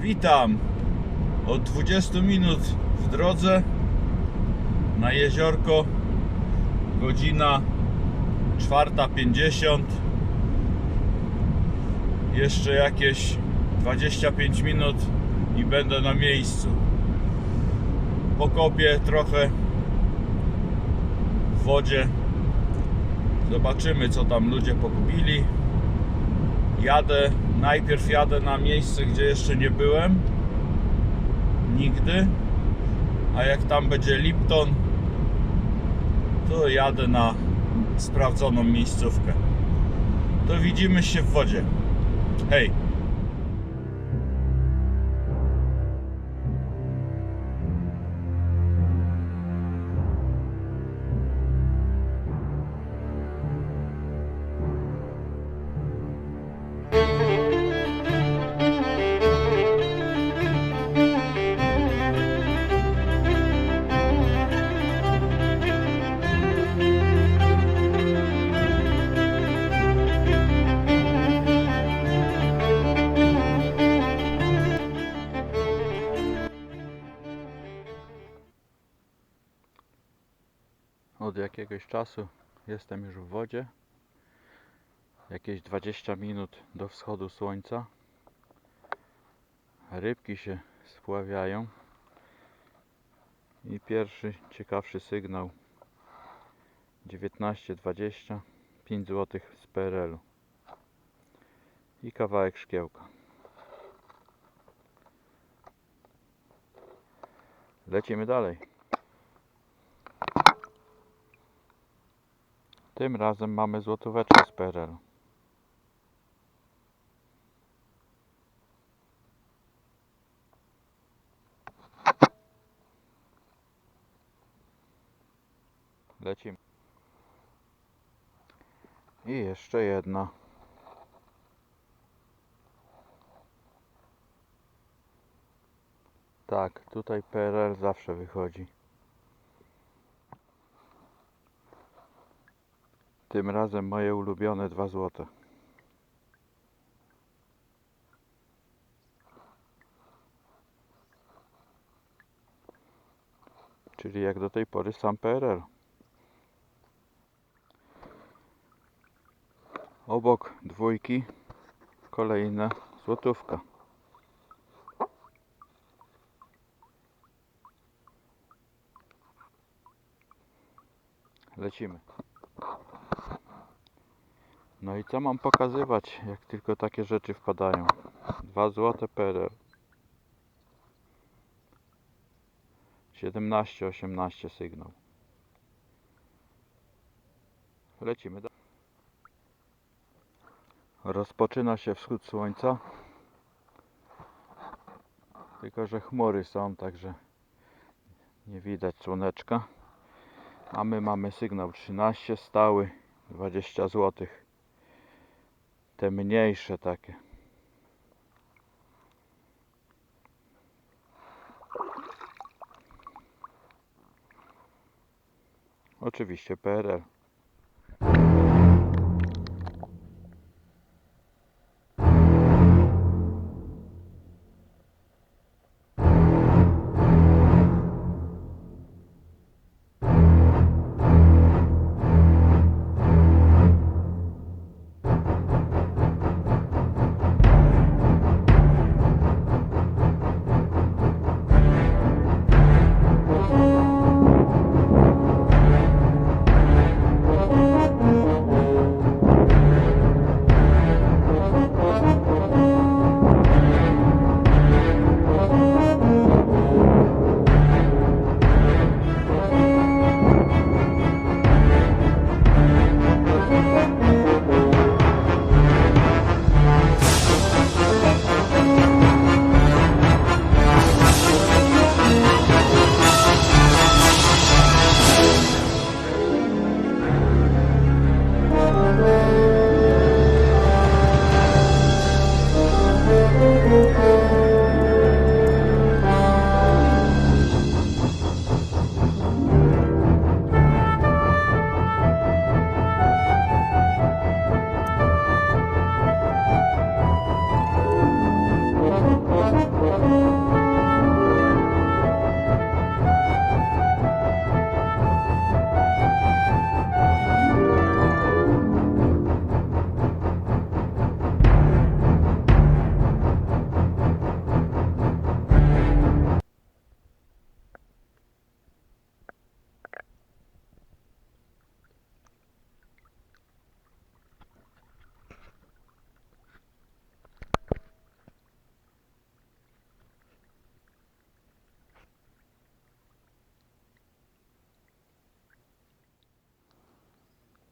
Witam od 20 minut w drodze na jeziorko. Godzina 4.50. Jeszcze jakieś 25 minut i będę na miejscu. Pokopię trochę w wodzie. Zobaczymy co tam ludzie pokupili. Jadę, najpierw jadę na miejsce, gdzie jeszcze nie byłem. Nigdy. A jak tam będzie Lipton, to jadę na sprawdzoną miejscówkę. To widzimy się w wodzie. Hej! Od jakiegoś czasu jestem już w wodzie. Jakieś 20 minut do wschodu słońca. Rybki się spławiają. I pierwszy ciekawszy sygnał 19.20 5 zł z PRL-u i kawałek szkiełka. Lecimy dalej. Tym razem mamy złotóweczkę z PRL. Lecimy. I jeszcze jedna. Tak, tutaj PRL zawsze wychodzi. Tym razem moje ulubione 2 złote. Czyli jak do tej pory sam PRL. Obok dwójki kolejna złotówka. Lecimy. No i co mam pokazywać, jak tylko takie rzeczy wpadają? 2 złote PRL. 17-18 sygnał. Lecimy dalej. Rozpoczyna się wschód słońca. Tylko, że chmury są, także nie widać słoneczka. A my mamy sygnał 13 stały, 20 zł. Te mniejsze takie. Oczywiście PRL.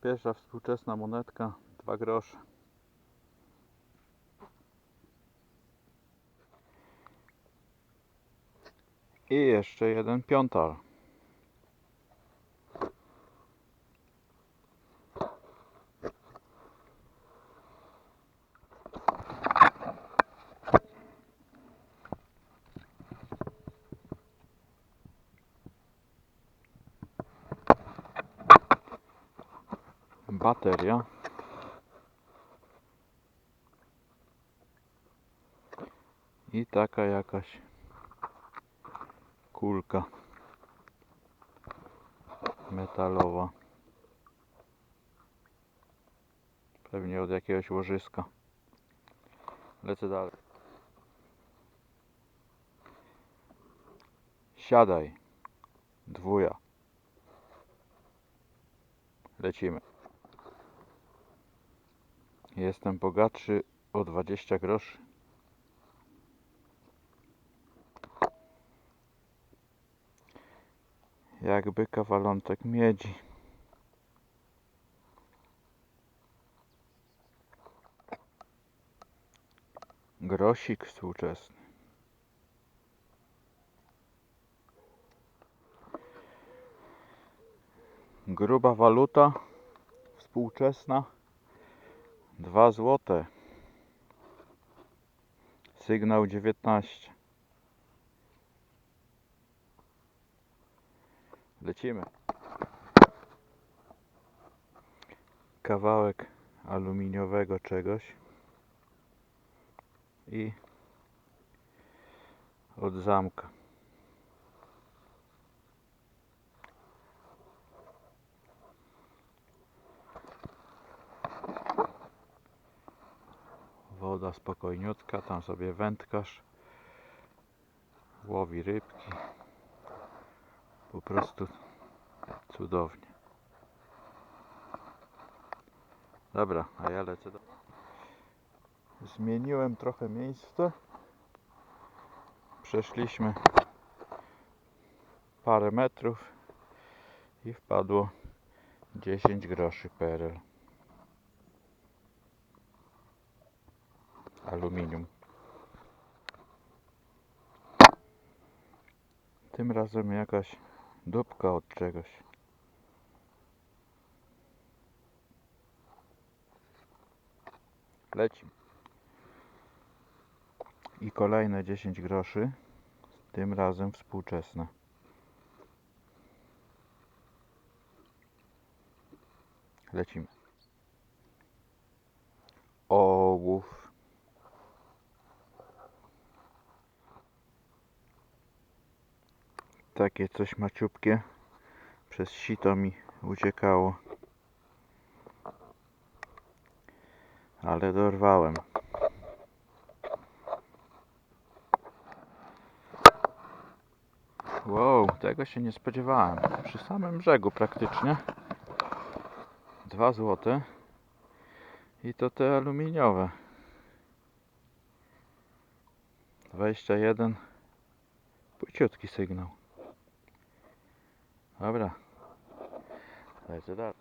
Pierwsza współczesna monetka, 2 grosze. I jeszcze jeden piątar. Bateria. I taka jakaś kulka metalowa. Pewnie od jakiegoś łożyska. Lecę dalej. Siadaj. Dwuja. Lecimy. Jestem bogatszy o 20 groszy. Jakby kawalątek miedzi. Grosik współczesny. Gruba waluta współczesna. Dwa złote. Sygnał 19. Lecimy. Kawałek aluminiowego czegoś. I od zamka. Woda spokojniutka, tam sobie wędkarz łowi rybki. Po prostu cudownie. Dobra, a ja lecę do... Zmieniłem trochę miejsce. Przeszliśmy parę metrów i wpadło 10 groszy PRL. Aluminium. Tym razem jakaś dupka od czegoś. Leci. I kolejne 10 groszy. Tym razem współczesne. Lecimy. Ołów. Takie coś maciupkie. Przez sito mi uciekało. Ale dorwałem. Wow, tego się nie spodziewałem. Przy samym brzegu praktycznie. Dwa złote. I to te aluminiowe. 21. Płyciutki sygnał. Dobra. Lecę dalej.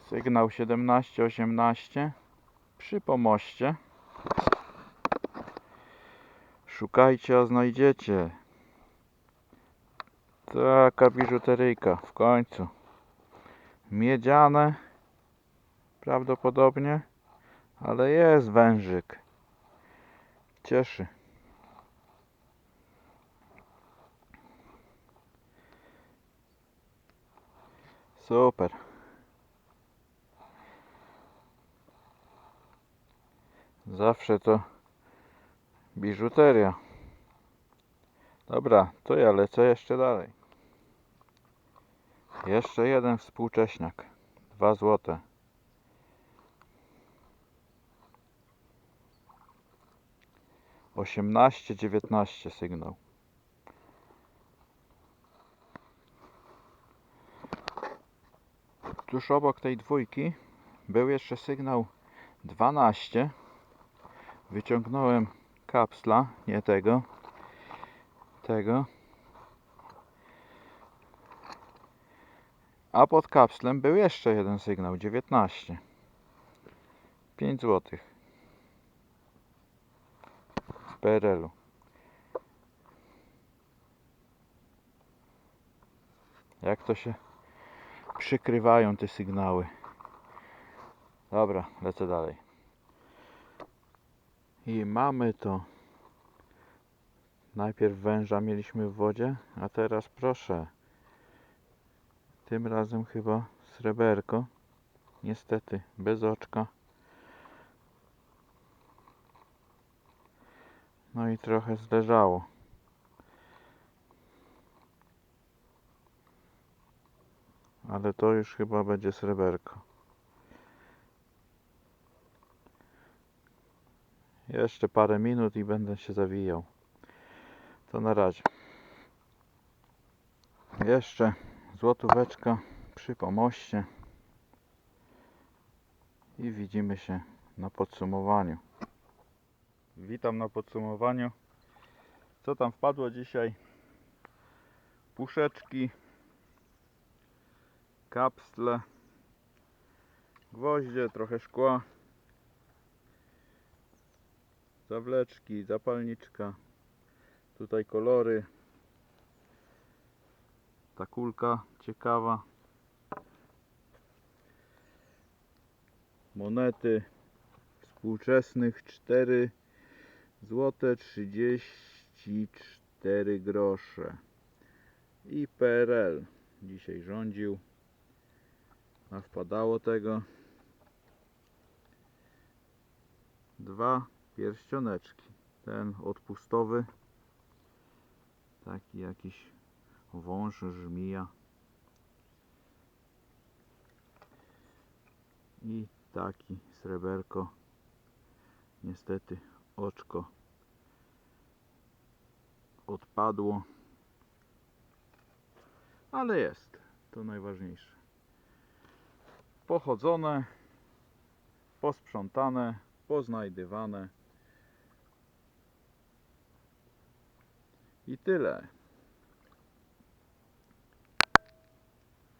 Sygnał 17-18 przy pomoście. Szukajcie, a znajdziecie. Taka biżuteryjka w końcu. Miedziane prawdopodobnie, ale jest wężyk. Cieszy. Super. Zawsze to biżuteria. Dobra, to ja lecę jeszcze dalej. Jeszcze jeden współcześniak. Dwa złote. Osiemnaście, dziewiętnaście sygnał. Tuż obok tej dwójki był jeszcze sygnał 12. Wyciągnąłem kapsla, nie tego, tego. A pod kapslem był jeszcze jeden sygnał, 19. 5 zł. Z PRL-u. Jak to się przykrywają te sygnały. Dobra, lecę dalej. I mamy to. Najpierw węża mieliśmy w wodzie, a teraz proszę. Tym razem chyba sreberko. Niestety, bez oczka. No i trochę zleżało. Ale to już chyba będzie sreberko. Jeszcze parę minut i będę się zawijał. To na razie. Jeszcze złotóweczka przy pomoście. I widzimy się na podsumowaniu. Witam na podsumowaniu. Co tam wpadło dzisiaj? Puszeczki, kapsle, gwoździe, trochę szkła, zawleczki, zapalniczka, tutaj kolory, ta kulka ciekawa, monety współczesnych 4 złote 34 grosze. I PRL dzisiaj rządził a wpadało tego. Dwa pierścioneczki. Ten odpustowy. Taki jakiś wąż żmija. I taki sreberko. Niestety oczko odpadło. Ale jest. To najważniejsze pochodzone posprzątane poznajdywane. I tyle.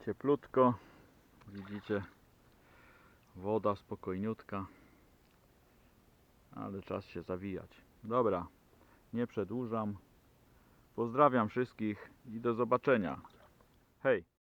Cieplutko widzicie woda spokojniutka ale czas się zawijać. Dobra nie przedłużam. Pozdrawiam wszystkich i do zobaczenia. Hej